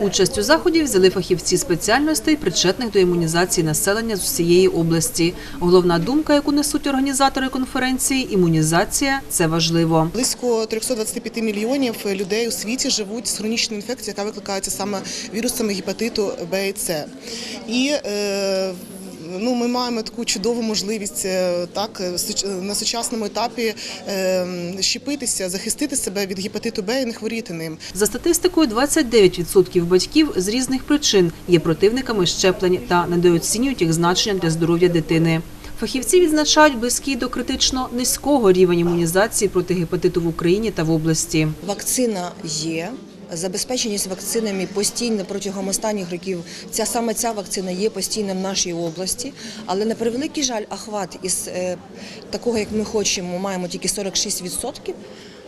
Участь у заході взяли фахівці спеціальностей, причетних до імунізації населення з усієї області. Головна думка, яку несуть організатори конференції – імунізація – це важливо. Близько 325 мільйонів людей у світі живуть з хронічною інфекцією, яка викликається саме вірусами гепатиту Б і С. І е, ну, ми маємо таку чудову можливість е, так е, на сучасному етапі е, щепитися, захистити себе від гепатиту Б і не хворіти ним. За статистикою, 29% батьків з різних причин є противниками щеплень та недооцінюють їх значення для здоров'я дитини. Фахівці відзначають близький до критично низького рівень імунізації проти гепатиту в Україні та в області. Вакцина є. Забезпеченість вакцинами постійно протягом останніх років. Ця саме ця вакцина є постійно в нашій області, але на превеликий жаль, охват із е, такого, як ми хочемо, маємо тільки 46%,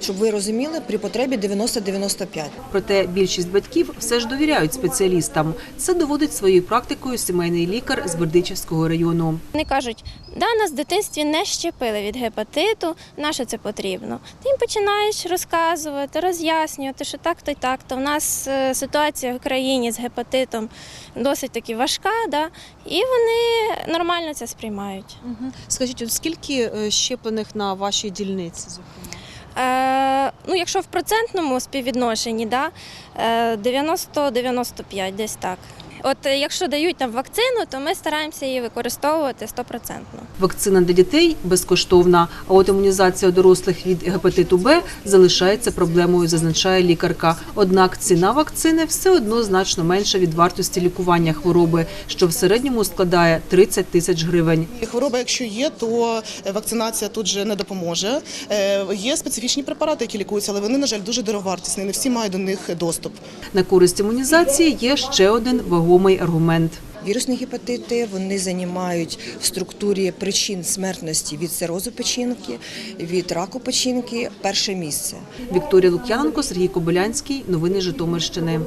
щоб ви розуміли, при потребі 90-95%. Проте більшість батьків все ж довіряють спеціалістам. Це доводить своєю практикою сімейний лікар з Бердичівського району. Вони кажуть, да, нас в дитинстві не щепили від гепатиту, на що це потрібно. Ти їм починаєш розказувати, роз'яснювати, що так то й так. То в нас е, ситуація в країні з гепатитом досить таки важка, да, і вони нормально це сприймають. Скажіть, от скільки е, щеплених на вашій дільниці? Зокрема? Е, ну, якщо в процентному співвідношенні, да, е, 90-95, десь так. От е, якщо дають нам вакцину, то ми стараємося її використовувати стопроцентно. Вакцина для дітей безкоштовна, а от імунізація дорослих від гепатиту Б залишається проблемою, зазначає лікарка. Однак ціна вакцини все одно значно менша від вартості лікування хвороби, що в середньому складає 30 тисяч гривень. Хвороба, якщо є, то е, вакцинація тут же не допоможе. Е, Є специфічні препарати, які лікуються, але вони, на жаль, дуже дороговартісні. Не всі мають до них доступ. На користь імунізації є ще один вагомий аргумент. Вірусні гепатити вони займають в структурі причин смертності від цирозу печінки, від раку печінки перше місце. Вікторія Лук'янко, Сергій Кобилянський. Новини Житомирщини.